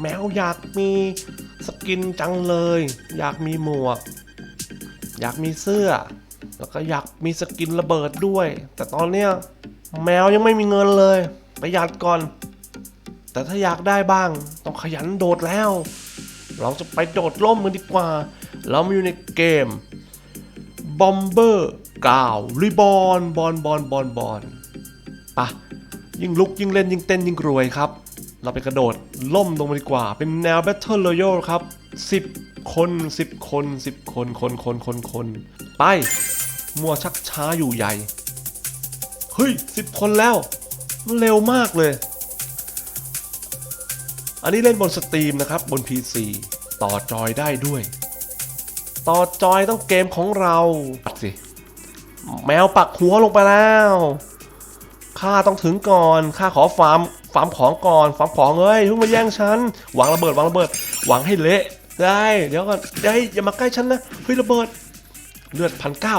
แมวอยากมีสกินจังเลย อยากมีหมวก อยากมีเสื้อ แล้วก็อยากมีสกินระเบิดด้วย แต่ตอนเนี้ยแมวยังไม่มีเงินเลยประหยัดก่อน แต่ถ้าอยากได้บ้างต้องขยันโดดแล้ว เราจะไปโดดร่มกันดีกว่า เรามาอยู่ในเกม Bomber กาวรีบอลบอลบอลบอลบอลปะยิ่งลุกยิ่งเล่นยิ่งเต้นยิ่งรวยครับ เราไปกระโดดล่มลงมาดีกว่า เป็นแนว Battle Royale ครับ 10 คน 10 คน 10 คน คนคนคนคนไป มัวชักช้าอยู่ใหญ่ เฮ้ย 10 คนแล้วมันเร็วมากเลย อันนี้เล่นบนสตรีมนะครับ บน PC ต่อจอยได้ด้วย ต่อจอยต้องเกมของเราปัดสิ แมวปักหัวลงไปแล้วข้าต้องถึงก่อนข้าขอฟาร์ม ฟาร์มของก่อนฟาร์มของเอ้ยเพิ่งมาแย่งฉันวางระเบิดวางระเบิดวางให้เละได้ เดี๋ยวก่อนได้อย่ามาใกล้ฉันนะเฮ้ยระเบิดเลือดพันเก้า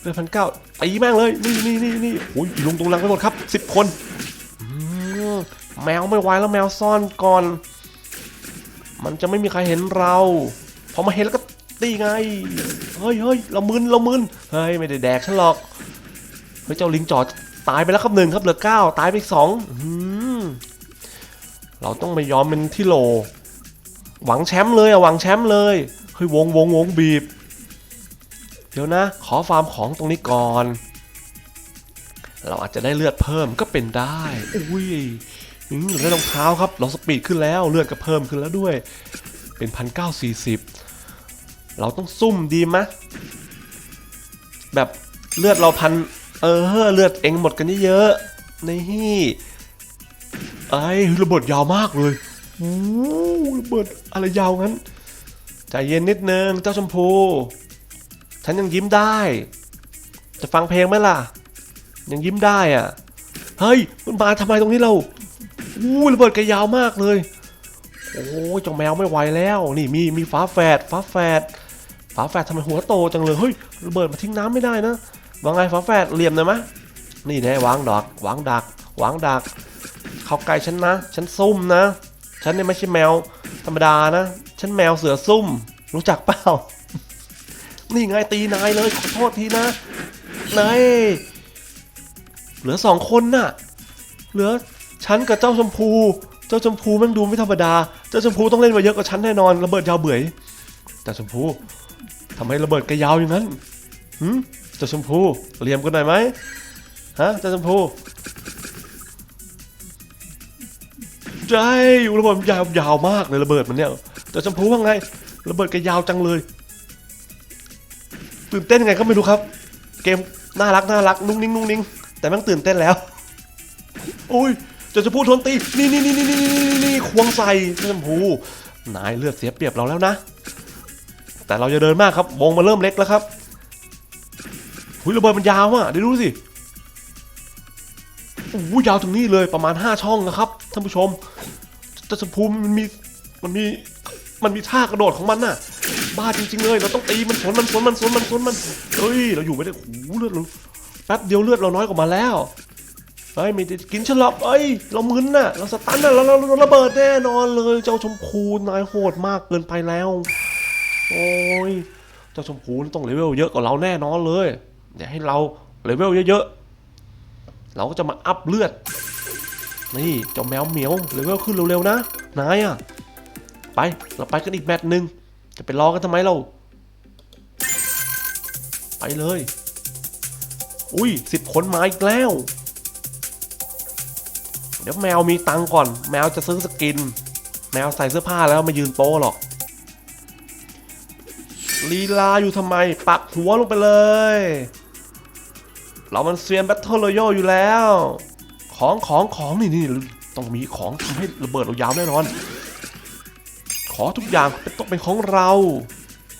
เลือดพันเก้าตีแม่งเลยนี่นี่นี่นี่โอ้ยลงตรงรังไปหมดครับสิบคนแมวไม่ไหวแล้วแมวซ่อนก่อน มันจะไม่มีใครเห็นเราพอมาเห็นแล้วก็ตีไงเฮ้ยเฮ้ยเรามึนเรามึนเฮ้ยไม่ได้แดกฉันหรอกเฮ้ยเจ้าลิงจอดตายไปแล้วครับหนึ่งครับเหลือเก้าตายไปสองอื้อหือ เราต้องไม่ยอมเป็นที่โล หวังแชมป์เลยอะหวังแชมป์เลยเฮ้ยวงวงวงบีบ เดี๋ยวนะ ขอฟาร์มของตรงนี้ก่อน เราอาจจะได้เลือดเพิ่มก็เป็นได้อุ้ยอืมเราได้รองเท้าครับ เราสปีดขึ้นแล้วเลือดก็เพิ่มขึ้นแล้วด้วย เป็นพันเก้าสี่สิบเราต้องซุ่มดีมะแบบเลือดเราพันเออเลือดเองหมดกันเยอะๆนี่ ไอ้ระเบิดยาวมากเลยโอ้ระเบิดอะไรยาวงั้น ใจเย็นนิดนึงเจ้าชมพู ฉันยังยิ้มได้ จะฟังเพลงไหมล่ะ ยังยิ้มได้อะ เฮ้ย มันมาทำไมตรงนี้เราอู้ระเบิดแกยาวมากเลย โอ้เจ้าแมวไม่ไหวแล้ว นี่มีมีฝาแฝดฝาแฝดฝาแฝดทำไมหัวโตจังเลย เฮ้ยระเบิดมาทิ้งน้ำไม่ได้นะ ว่าไงฝาแฝดเหลี่ยมหน่อยมะนี่แน่วางดอกวางดักวางดัก เขาใกลฉันนะ ฉันซุ่มนะ ฉันเนี่ยไม่ใช่แมวธรรมดานะ ฉันแมวเสือซุ่ม รู้จักเปล่า นี่ไงตีนายเลยขอโทษทีนะ นาย เหลือสองคนน่ะ เหลือฉันกับเจ้าชมพู เจ้าชมพูแม่งดูไม่ธรรมดา เจ้าชมพูต้องเล่นมาเยอะกว่าฉันแน่นอน ระเบิดยาวเบื่อยเจ้าชมพูทำไมระเบิดแกยาวอย่างนั้นหืมเจ้าชมพูเรียมกันหน่อยไหมฮะเจ้าชมพู ใจระเบิดมันยาวยาวมากเลยระเบิดมันเนี่ยเจ้าชมพูว่าไง ระเบิดแกยาวจังเลย ตื่นเต้นยังไงก็ไม่รู้ครับ เกมน่ารักน่ารักนุ่งนิ่งนุ่งนิ่งแต่แม่งตื่นเต้นแล้วโอ้ยเจะจะพูดทนตีนี่นี่นี่นี่นี่นี่นี่ควงใส่จ้าชมพูนายเลือดเสียเปรียบเราแล้วนะ แต่เราจะเดินมากครับวงมาเริ่มเล็กแล้วครับหุยระเบิดมันยาวอะเดี๋ยวดูสิ โอ้ยยาวถึงนี่เลยประมาณ 5 ช่องนะครับท่านผู้ชมเจ้าชมพูมันมีมันมีมันมีท่ากระโดดของมันน่ะ บ้าจริงๆเลยเราต้องตีมันสวนมันสวนมันสวนมันสวนมันเฮ้ยเราอยู่ไม่ได้โอ้โหเลือดเราแป๊บเดียวเลือดเราน้อยกว่ามาแล้วเฮ้ยมีกินฉลับเอ้ยเรามึนน่ะ เราสตันน่ะเราเราเราระเบิดแน่นอนเลยเจ้าชมพูนายโหดมากเกินไปแล้ว โอ้ยเจ้าชมพูต้องเลเวลเยอะกว่าเราแน่นอนเลยเดี๋ยวให้เราเลเวลเยอะๆ เราก็จะมาอัพเลือด นี่เจ้าแมวเหมียวเลเวลขึ้นเร็วๆนะ นายอะ ไปเราไปกันอีกแมตช์หนึ่งจะไปรอกันทำไมเรา ไปเลย อุ้ยสิบคนมาอีกแล้ว เดี๋ยวแมวมีตังก่อน แมวจะซื้อสกิน แมวใส่เสื้อผ้าแล้วมายืนโป๊หรอกลีลาอยู่ทำไม ปักหัวลงไปเลย เรามันเซียนแบทเทิลรอยัลอยู่แล้ว ของของของนี่นี่ต้องมีของทำให้ระเบิดเรายาวแน่นอน ขอทุกอย่างเป็นต้องเป็นของเรา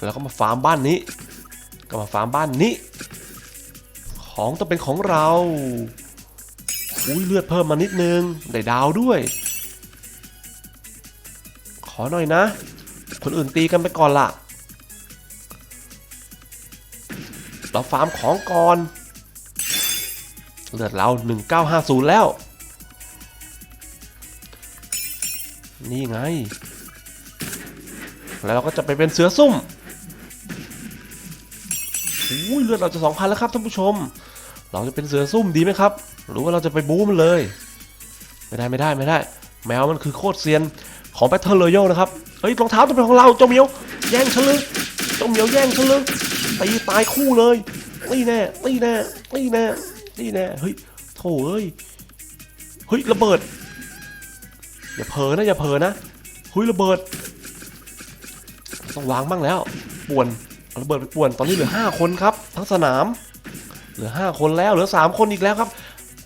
แล้วก็มาฟาร์มบ้านนี้ ก็มาฟาร์มบ้านนี้ ของต้องเป็นของเราอุ้ยเลือดเพิ่มมานิดนึง ได้ดาวด้วย ขอหน่อยนะ คนอื่นตีกันไปก่อนละเราฟาร์มของก่อน เลือดเรา1950 แล้ว นี่ไง แล้วเราก็จะไปเป็นเสือซุ่มอุ้ยเลือดเราจะสองพันแล้วครับท่านผู้ชม เราจะเป็นเสือซุ่มดีไหมครับ หรือว่าเราจะไปบู๊มันเลย ไม่ได้ไม่ได้ไม่ได้ แมวมันคือโคตรเซียนของแบทเทิลรอยัลนะครับ เฮ้ยรองเท้าต้องเป็นของเราเจ้าเหมียว แย่งฉันเลยเจ้าเหมียวแย่งฉันเลยตีตายคู่เลยนี่แน่นี่แน่นี่แน่ นี่แน่เฮ้ยโถเอ้ยเฮ้ยระเบิด อย่าเผลอนะอย่าเผลอนะเฮ้ยระเบิดต้องวางบ้างแล้วป่วนระเบิดไปป่วนตอนนี้เหลือห้าคนครับ ทั้งสนาม เหลือห้าคนแล้วเหลือสามคนอีกแล้วครับ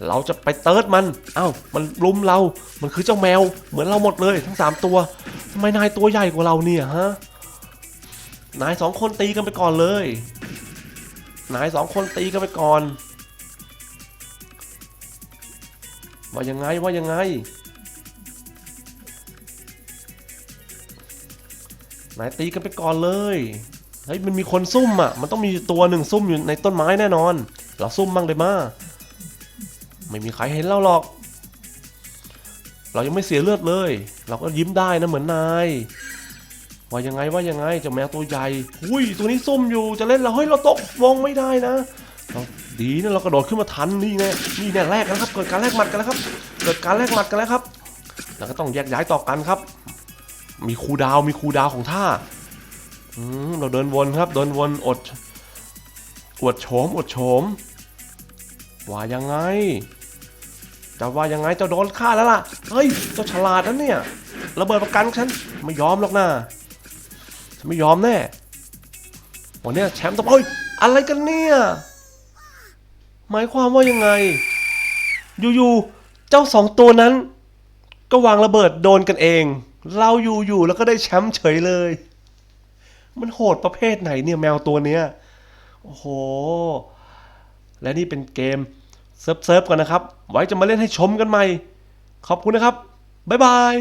เราจะไปเติร์ดมันเอ้ามันลุมเรามันคือเจ้าแมว เหมือนเราหมดเลย ทั้งสามตัวทำไมนายตัวใหญ่กว่าเราเนี่ยฮะนายสองคนตีกันไปก่อนเลย นายสองคนตีกันไปก่อน ว่ายังไงว่ายังไงนายตีกันไปก่อนเลยเฮ้ยมันมีคนซุ่มอะ มันต้องมีตัวหนึ่งซุ่มอยู่ในต้นไม้แน่นอน เราซุ่มบ้างเลยมาไม่มีใครเห็นเราหรอก เรายังไม่เสียเลือดเลย เราก็ยิ้มได้นะเหมือนนายว่ายังไงว่ายังไงเจ้าแมวตัวใหญ่ อุ้ยตัวนี้ซุ่มอยู่จะเล่นเราเฮ้ยเราตกวงไม่ได้นะเรา ดีนะเรากระโดดขึ้นมาทันนี่แน่นี่แน่แรกนะครับ เกิดการแลกหมัดกันแล้วครับ เกิดการแลกหมัดกันแล้วครับ แล้วก็ต้องแยกย้ายต่อกันครับ มีครูดาวมีครูดาวของท่าอืมเราเดินวนครับ เดินวนอด อวดโฉมอวดโฉมว่ายังไงจะว่ายังไงจะโดนฆ่าแล้วล่ะ เฮ้ยเจ้าฉลาดนะเนี่ยระเบิดประกันฉันไม่ยอมหรอกนะฉันไม่ยอมแน่วันนี้แชมป์ต้องเฮ้ยอะไรกันเนี่ย หมายความว่ายังไง อยู่ๆ เจ้าสองตัวนั้น ก็วางระเบิดโดนกันเอง เราอยู่ๆ แล้วก็ได้แชมป์เฉยเลย มันโหดประเภทไหนเนี่ยแมวตัวเนี้ย โอ้โห และนี่เป็นเกมเซิร์ฟๆกันนะครับ ไว้จะมาเล่นให้ชมกันใหม่ ขอบคุณนะครับ บ๊ายบาย